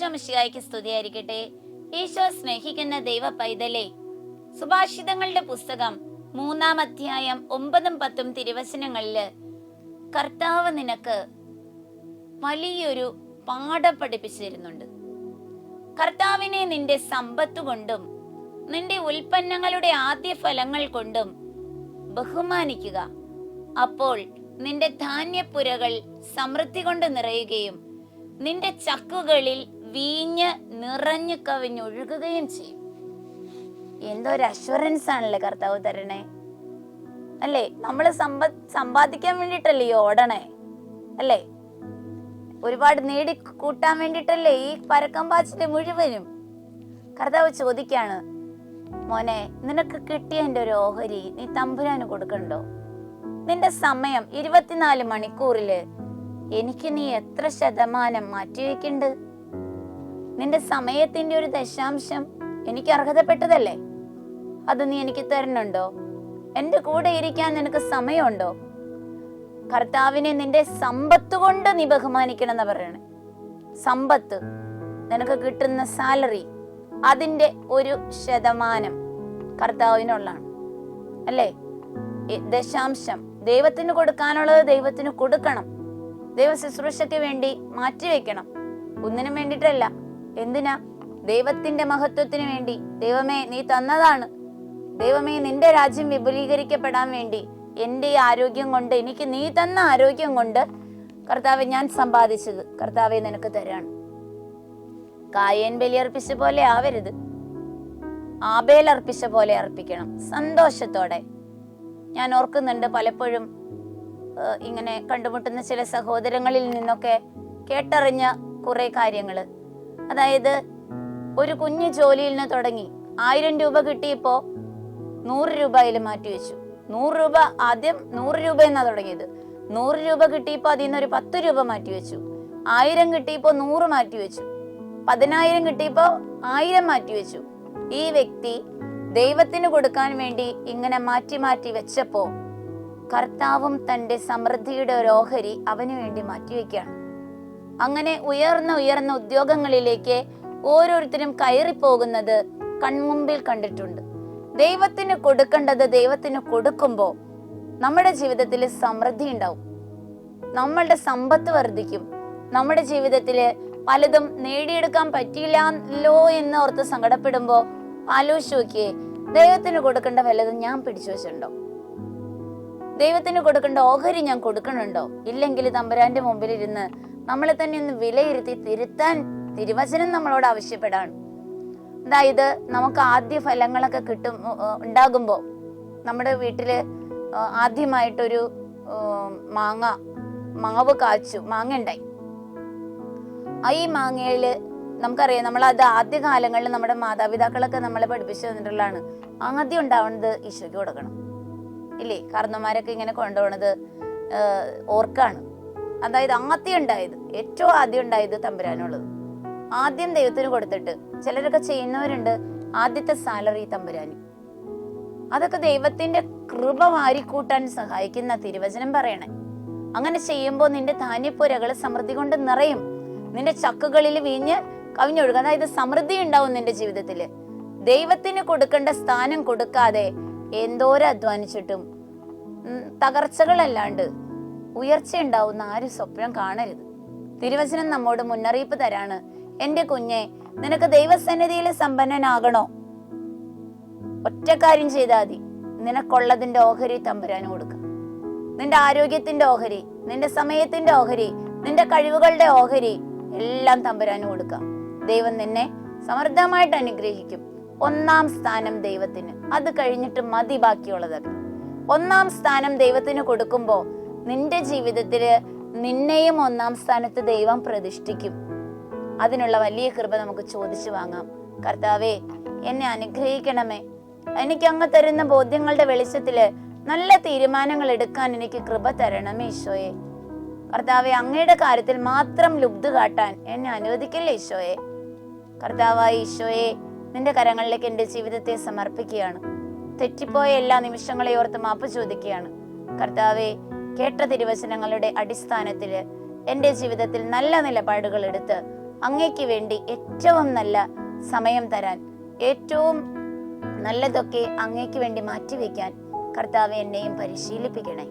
ഈശോമിശിയായിക്ക് സ്തുതിയായിരിക്കട്ടെ ഈശോ സ്നേഹിക്കുന്ന ദൈവ പൈതലേ സുഭാഷിതങ്ങളുടെ പുസ്തകം മൂന്നാം അധ്യായം ഒമ്പതും പത്തും തിരുവചനങ്ങളിൽ കർത്താവ് നിനക്ക് വലിയൊരു പാഠം പഠിപ്പിച്ചിരുന്നുണ്ട്. കർത്താവിനെ നിന്റെ സമ്പത്ത് കൊണ്ടും നിന്റെ ഉൽപ്പന്നങ്ങളുടെ ആദ്യ ഫലങ്ങൾ കൊണ്ടും ബഹുമാനിക്കുക. അപ്പോൾ നിന്റെ ധാന്യപ്പുരകൾ സമൃദ്ധി കൊണ്ട് നിറയുകയും നിന്റെ ചക്കുകളിൽ വീഞ്ഞ് നിറഞ്ഞു കവിഞ്ഞൊഴുകുകയും ചെയ്യും. എന്തോ ഒരു അഷുറൻസ് ആണല്ലേ കർത്താവ് തരണേ? അല്ലേ? നമ്മൾ സമ്പ സമ്പാദിക്കാൻ വേണ്ടിട്ടല്ലേ ഈ ഓടണേ? അല്ലേ? ഒരുപാട് നേടി കൂട്ടാൻ വേണ്ടിട്ടല്ലേ ഈ പരക്കം പാച്ചിന്റെ മുഴുവനും? കർത്താവ് ചോദിക്കാണ് മോനെ നിനക്ക് കിട്ടിയ എന്റെ ഒരു ഓഹരി നീ തമ്പുരാന് കൊടുക്കണ്ടോ? നിന്റെ സമയം ഇരുപത്തിനാല് മണിക്കൂറിൽ എനിക്ക് നീ എത്ര ശതമാനം മാറ്റിവെക്കുന്നുണ്ട് നിന്റെ സമയത്തിന്റെ ഒരു ദശാംശം എനിക്ക് അർഹതപ്പെട്ടതല്ലേ? അത് നീ എനിക്ക് തരണുണ്ടോ എന്റെ കൂടെ ഇരിക്കാൻ നിനക്ക് സമയമുണ്ടോ? കർത്താവിനെ നിന്റെ സമ്പത്ത് കൊണ്ട് നീ ബഹുമാനിക്കണം എന്ന് പറയണേ സമ്പത്ത് നിനക്ക് കിട്ടുന്ന സാലറി അതിന്റെ ഒരു ശതമാനം കർത്താവിനുള്ളതാണ്. അല്ലേ? ദശാംശം ദൈവത്തിന് കൊടുക്കാനുള്ളത് ദൈവത്തിന് കൊടുക്കണം. ദൈവ ശുശ്രൂഷയ്ക്ക് വേണ്ടി മാറ്റിവെക്കണം. ഒന്നിനും വേണ്ടിയിട്ടല്ല എന്തിനാ? ദൈവത്തിന്റെ മഹത്വത്തിന് വേണ്ടി. ദൈവമേ നീ തന്നതാണ്. ദൈവമേ നിന്റെ രാജ്യം വിപുലീകരിക്കപ്പെടാൻ വേണ്ടി. എന്റെ ഈ ആരോഗ്യം കൊണ്ട് എനിക്ക് നീ തന്ന ആരോഗ്യം കൊണ്ട് കർത്താവെ ഞാൻ സമ്പാദിച്ചത്. കർത്താവെ നിനക്ക് തരാണ്. കായൻ ബലിയർപ്പിച്ച പോലെ ആവരുത്. ആബേൽ അർപ്പിച്ച പോലെ അർപ്പിക്കണം. സന്തോഷത്തോടെ. ഞാൻ ഓർക്കുന്നുണ്ട് പലപ്പോഴും ഇങ്ങനെ കണ്ടുമുട്ടുന്ന ചില സഹോദരങ്ങളിൽ നിന്നൊക്കെ കേട്ടറിഞ്ഞ കുറെ കാര്യങ്ങൾ. അതായത് ഒരു കുഞ്ഞു ജോലിയിൽ നിന്ന് തുടങ്ങി ആയിരം രൂപ കിട്ടിയപ്പോ നൂറ് രൂപ അതിൽ മാറ്റിവെച്ചു നൂറ് രൂപ ആദ്യം നൂറ് രൂപ എന്നാ തുടങ്ങിയത്. നൂറ് രൂപ കിട്ടിയപ്പോ അതിൽ നിന്ന് ഒരു പത്ത് രൂപ മാറ്റി മാറ്റിവെച്ചു ആയിരം കിട്ടിയപ്പോ നൂറ് മാറ്റിവെച്ചു പതിനായിരം കിട്ടിയപ്പോ ആയിരം മാറ്റിവെച്ചു ഈ വ്യക്തി ദൈവത്തിന് കൊടുക്കാൻ വേണ്ടി ഇങ്ങനെ മാറ്റി മാറ്റി വെച്ചപ്പോ കർത്താവും തന്റെ സമൃദ്ധിയുടെ ഒരു ഓഹരി അവന് വേണ്ടി മാറ്റിവെക്കുകയാണ് അങ്ങനെ ഉയർന്ന ഉയർന്ന ഉദ്യോഗങ്ങളിലേക്ക് ഓരോരുത്തരും കയറിപ്പോകുന്നത് കൺമുമ്പിൽ കണ്ടിട്ടുണ്ട്. ദൈവത്തിന് കൊടുക്കേണ്ടത് ദൈവത്തിന് കൊടുക്കുമ്പോൾ നമ്മുടെ ജീവിതത്തിൽ സമൃദ്ധി ഉണ്ടാവും. നമ്മളുടെ സമ്പത്ത് വർദ്ധിക്കും. നമ്മുടെ ജീവിതത്തിൽ പലതും നേടിയെടുക്കാൻ പറ്റിയില്ലല്ലോ എന്ന് ഓർത്ത് സങ്കടപ്പെടുമ്പോ ആലോചിച്ച് നോക്കിയേ ദൈവത്തിന് കൊടുക്കേണ്ട വല്ലതും ഞാൻ പിടിച്ചു വെച്ചിട്ടുണ്ടോ? ദൈവത്തിന് കൊടുക്കേണ്ട ഓഹരി ഞാൻ കൊടുക്കണുണ്ടോ? ഇല്ലെങ്കിൽ തമ്പുരാന്റെ മുമ്പിൽ ഇരുന്ന് നമ്മളെ തന്നെ ഒന്ന് വിലയിരുത്തി തിരുത്താൻ തിരുവചനം നമ്മളോട് ആവശ്യപ്പെടാണ്. അതായത് നമുക്ക് ആദ്യ ഫലങ്ങളൊക്കെ കിട്ടും ഉ- ഉ- ഉണ്ടാകുമ്പോ നമ്മുടെ വീട്ടിൽ ആദ്യമായിട്ടൊരു മാങ്ങ മാവ് കാച്ചു മാങ്ങ ഉണ്ടായി. ഈ മാങ്ങയിൽ നമുക്കറിയാം നമ്മൾ അത് ആദ്യ കാലങ്ങളിൽ നമ്മുടെ മാതാപിതാക്കളൊക്കെ നമ്മളെ പഠിപ്പിച്ചു തന്നിട്ടുള്ളതാണ്. ആദ്യം ഉണ്ടാവുന്നത് ഈശോയ്ക്ക് കൊടുക്കണം. ഇല്ലേ? കാരണന്മാരൊക്കെ ഇങ്ങനെ കൊണ്ടുപോണത് ഓർക്കാണ്. അതായത് ആദ്യം ഉണ്ടായത് ഏറ്റവും ആദ്യം ഉണ്ടായത് തമ്പുരാനുള്ളത് ആദ്യം ദൈവത്തിന് കൊടുത്തിട്ട് ചിലരൊക്കെ ചെയ്യുന്നവരുണ്ട് ആദ്യത്തെ സാലറി തമ്പുരാനി. അതൊക്കെ ദൈവത്തിന്റെ കൃപ വാരിക്കൂട്ടാൻ സഹായിക്കുന്ന തിരുവചനം പറയണേ. അങ്ങനെ ചെയ്യുമ്പോൾ നിന്റെ ധാന്യപ്പുരകൾ സമൃദ്ധി കൊണ്ട് നിറയും. നിന്റെ ചക്കുകളിൽ വീഞ്ഞ് കവിഞ്ഞൊഴുകും. അതായത് സമൃദ്ധി ഉണ്ടാവും നിന്റെ ജീവിതത്തിൽ ദൈവത്തിന് കൊടുക്കേണ്ട സ്ഥാനം കൊടുക്കാതെ എന്തോരം അധ്വാനിച്ചിട്ടും തകർച്ചകളല്ലാണ്ട് ഉയർച്ച ഉണ്ടാവുന്ന ആരും സ്വപ്നം കാണരുത്. തിരുവചനം നമ്മോട് മുന്നറിയിപ്പ് തരാണ്. എന്റെ കുഞ്ഞെ നിനക്ക് ദൈവസന്നിധിയിൽ സമ്പന്നനാകണോ? ഒറ്റ കാര്യം ചെയ്താൽ മതി. നിനക്കുള്ളതിന്റെ ഓഹരി തമ്പുരാന് കൊടുക്കുക നിന്റെ ആരോഗ്യത്തിന്റെ ഓഹരി നിന്റെ സമയത്തിന്റെ ഓഹരി നിന്റെ കഴിവുകളുടെ ഓഹരി എല്ലാം തമ്പുരാന് കൊടുക്കാം. ദൈവം നിന്നെ സമൃദ്ധമായിട്ട് അനുഗ്രഹിക്കും. ഒന്നാം സ്ഥാനം ദൈവത്തിന്. അത് കഴിഞ്ഞിട്ട് മതി ബാക്കിയുള്ളതൊക്കെ ഒന്നാം സ്ഥാനം ദൈവത്തിന് കൊടുക്കുമ്പോ നിന്റെ ജീവിതത്തിൽ നിന്നെയും ഒന്നാം സ്ഥാനത്ത് ദൈവം പ്രതിഷ്ഠിക്കും. അതിനുള്ള വലിയ കൃപ നമുക്ക് ചോദിച്ചു വാങ്ങാം. കർത്താവേ എന്നെ അനുഗ്രഹിക്കണമേ. എനിക്ക് അങ്ങ് തരുന്ന ബോധ്യങ്ങളുടെ വെളിച്ചത്തിൽ നല്ല തീരുമാനങ്ങൾ എടുക്കാൻ എനിക്ക് കൃപ തരണമേ ഈശോയെ. കർത്താവെ അങ്ങയുടെ കാര്യത്തിൽ മാത്രം ലുബ്ധ കാട്ടാൻ എന്നെ അനുവദിക്കല്ലേ ഈശോയെ? കർത്താവായ ഈശോയെ നിന്റെ കരങ്ങളിലേക്ക് എന്റെ ജീവിതത്തെ സമർപ്പിക്കുകയാണ്. തെറ്റിപ്പോയ എല്ലാ നിമിഷങ്ങളെ ഓർത്ത് മാപ്പ് ചോദിക്കുകയാണ്. കർത്താവെ കേട്ട തിരുവചനങ്ങളുടെ അടിസ്ഥാനത്തിൽ എന്റെ ജീവിതത്തിൽ നല്ല നിലപാടുകൾ എടുത്ത് അങ്ങയ്ക്ക് വേണ്ടി ഏറ്റവും നല്ല സമയം തരാൻ ഏറ്റവും നല്ലതൊക്കെ അങ്ങയ്ക്ക് വേണ്ടി മാറ്റിവെക്കാൻ കർത്താവ് എന്നെയും പരിശീലിപ്പിക്കണേ